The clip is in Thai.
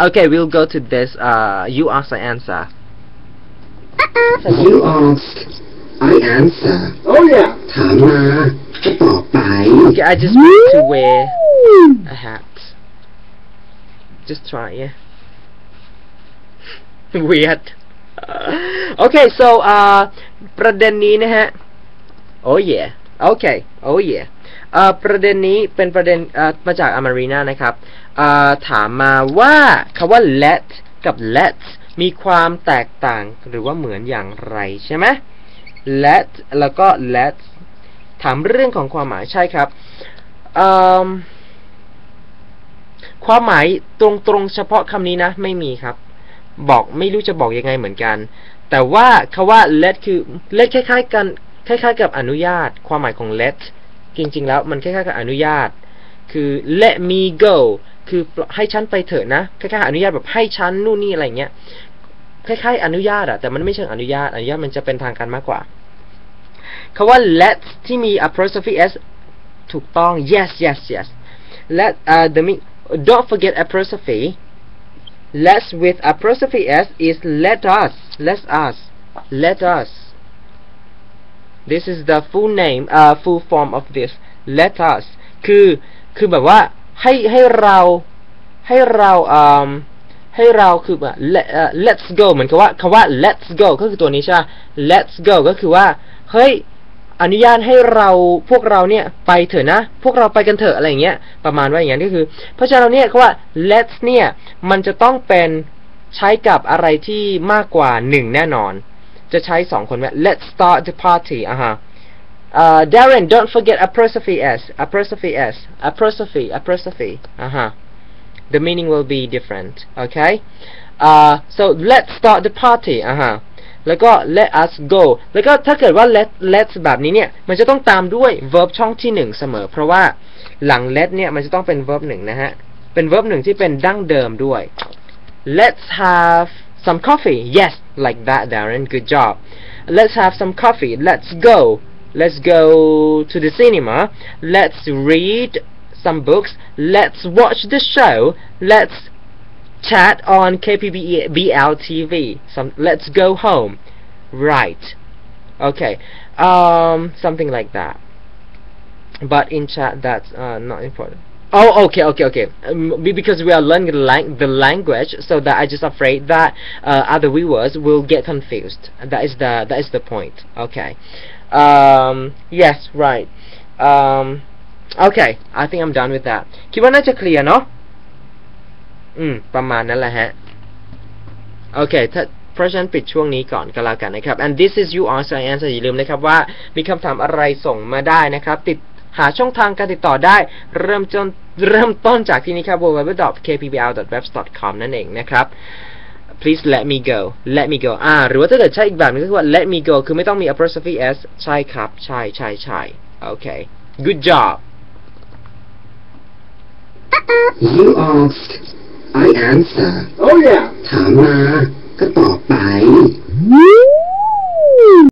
Okay, we'll go to this. Uh, you ask, I answer. You ask I answer Oh yeah. ถามมาก็ตอบไป Okay, I just want to wear a hat. Just try, yeah. Weird. okay, so uh ประเด็นนี้นะฮะ Oh yeah. Okay. Oh yeah. เอ่อประเด็นนี้เป็นประเด็นมาจากอ m มารีนานะครับ ถามมาว่าคำว่า let กับ let's มีความแตกต่างหรือว่าเหมือนอย่างไรใช่ไหม let แล้วก็ let's ถามเรื่องของความหมายใช่ครับ ความหมายตรงๆเฉพาะคำนี้นะ ไม่มีครับ บอกไม่รู้จะบอกยังไงเหมือนกัน แต่ว่าคาว่า let คือ let คล้ายๆ กัน คล้ายๆกับอนุญาต ความหมายของ let จริงๆ แล้วมันคล้ายๆกับอนุญาต คือ let me go คือให้ฉันไปเถอะนะ คล้ายๆอนุญาตแบบให้ฉันนู่นนี่อะไรเงี้ย คล้ายๆ อนุญาตอะแต่มันไม่เชิงอนุญาต อนุญาตมันจะเป็นทางการมากกว่าคาว่า let ที่มี apostrophe s ถูกต้อง yes yes yes let uh the me don't forget apostrophe let's with apostrophe s is let us let us let us this is the full name uh full form of this let us คือคือแบบว่าให้ให้เราให้เราอืมให้เราคือแบบ let let's go เหมือนกับว่าคำว่า let's go ก็คือตัวนี้ใช่ไหม let's go ก็คือว่าเฮ้ยอนุญาตให้เราพวกเราเนี่ยไปเถอะนะ พวกเราไปกันเถอะอะไรอย่างเงี้ยประมาณว่าอย่างนั้นก็คือ เพราะฉะนั้นเนี่ยคำว่า let's เนี่ยมันจะต้องเป็นใช้กับอะไรที่มากกว่าหนึ่งแน่นอน จะใช้สองคนไหม let's start the party อะฮะ uh, Darren don't forget apostrophe s apostrophe s apostrophe apostrophe อะฮะ the meaning will be different okay uh, so let's start the party อะฮะแล้วก็ let us go แล้วก็ถ้าเกิดว่า let let แบบนี้เนี่ย มันจะต้องตามด้วย verb ช่องที่หนึ่งเสมอ เพราะว่าหลัง let เนี่ย มันจะต้องเป็น verb หนึ่งนะฮะ เป็น verb หนึ่งที่เป็นดั้งเดิมด้วย let's have some coffee. Yes like that Darren. Good job. Let's have some coffee. Let's go. Let's go to the cinema. Let's read some books. Let's watch the show. Let's chat on KPBL TV some let's go home. Right. Okay. Um something like that. But in chat that's uh, not important Oh, okay, okay, okay. Um, be- because we are learning the, lang- the language, so that I just afraid that uh, other viewers will get confused. That is the that is the point. Okay. Um, yes, right. Um, okay. I think I'm done with that. คิดว่าน่าจะเคลียร์เนาะอืม ประมาณนั้นแหละฮะ โอเค ถ้า เพราะฉะนั้นปิดช่วงนี้ก่อนก็แล้วกันนะครับ and this is you answer answer อย่าลืมนะครับว่ามีคำถามอะไรส่งมาได้นะครับ ติด หาช่องทางการติดต่อได้เริ่มต้นเริ่มต้นจากที่นี้ครับ www.kpbl.webs.com นั่นเองนะครับ please let me go let me go อ่า หรือว่าถ้าเกิดใช้อีกแบบนึงก็คือว่า let me go คือไม่ต้องมี apostrophe s ใช่ครับ ใช่ใช่ใช่โอเค good job You ask I answer Oh yeah. ถามมาก็ตอบไป